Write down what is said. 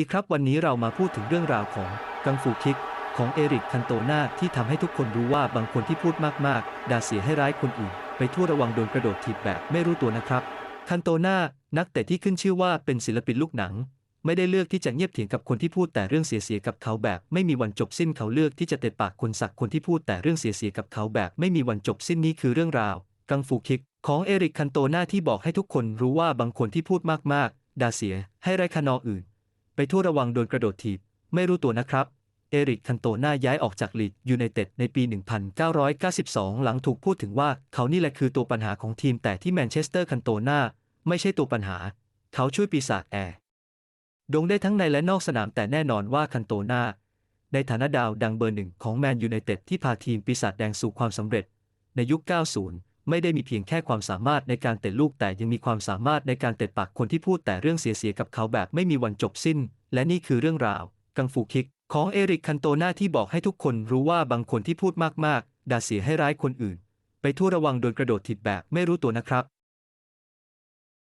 ดีครับวันนี้เรามาพูดถึงเรื่องราวของกังฟูคิก ของเอริกคันโตนาที่ทำให้ทุกคนรู้ว่าบางคนที่พูดมากๆ ด่าเสียให้ร้ายคนอื่น ไปทั่วระวังโดนกระโดดถีบแบบไม่รู้ตัวนะครับ คันโตนานักเตะที่ขึ้นชื่อว่าเป็นศิลปินลูกหนัง ไม่ได้เลือกที่จะเงียบเถียงกับคนที่พูดแต่เรื่องเสียๆกับเขาแบบ ไม่มีวันจบสิ้นเขาเลือกที่จะเตะปากคนสักคนที่พูดแต่เรื่องเสียๆกับเขาแบบ ไม่มีวันจบสิ้นนี่คือเรื่องราว กังฟูคิก ของเอริกคันโตนาที่บอกให้ทุกคนรู้ว่าบางคนที่พูดมากๆด่าเสียให้ไร้คะนออื่น ไปทั่วระวังโดนกระโดดถีบ ไม่รู้ตัวนะครับ เอริกคันโตนาย้ายออกจากลีดยูไนเต็ดในปี 1992 หลังถูกพูดถึงว่าเขานี่แหละคือตัวปัญหาของทีมแต่ที่แมนเชสเตอร์คันโตนาไม่ใช่ตัวปัญหา เขาช่วยปีศาจแอร์โดงได้ทั้งในและนอกสนามแต่แน่นอนว่าคันโตนาในฐานะดาวดังเบอร์หนึ่งของแมนยูไนเต็ดที่พาทีมปีศาจแดงสู่ความสำเร็จ ในยุค 90 ไม่ได้มีเพียงแค่ความสามารถในการเตะลูกแต่ยังมีความสามารถในการเตะปากคนที่พูดแต่เรื่องเสียๆกับเขาแบบไม่มีวันจบสิ้น และนี่คือเรื่องราว กังฟูคิก ของเอริกคันโตนาที่บอกให้ทุกคนรู้ว่าบางคนที่พูดมากๆ ด่าเสียให้ร้ายคนอื่น ไปทั่วระวังโดนกระโดดถิดแบบไม่รู้ตัวนะครับ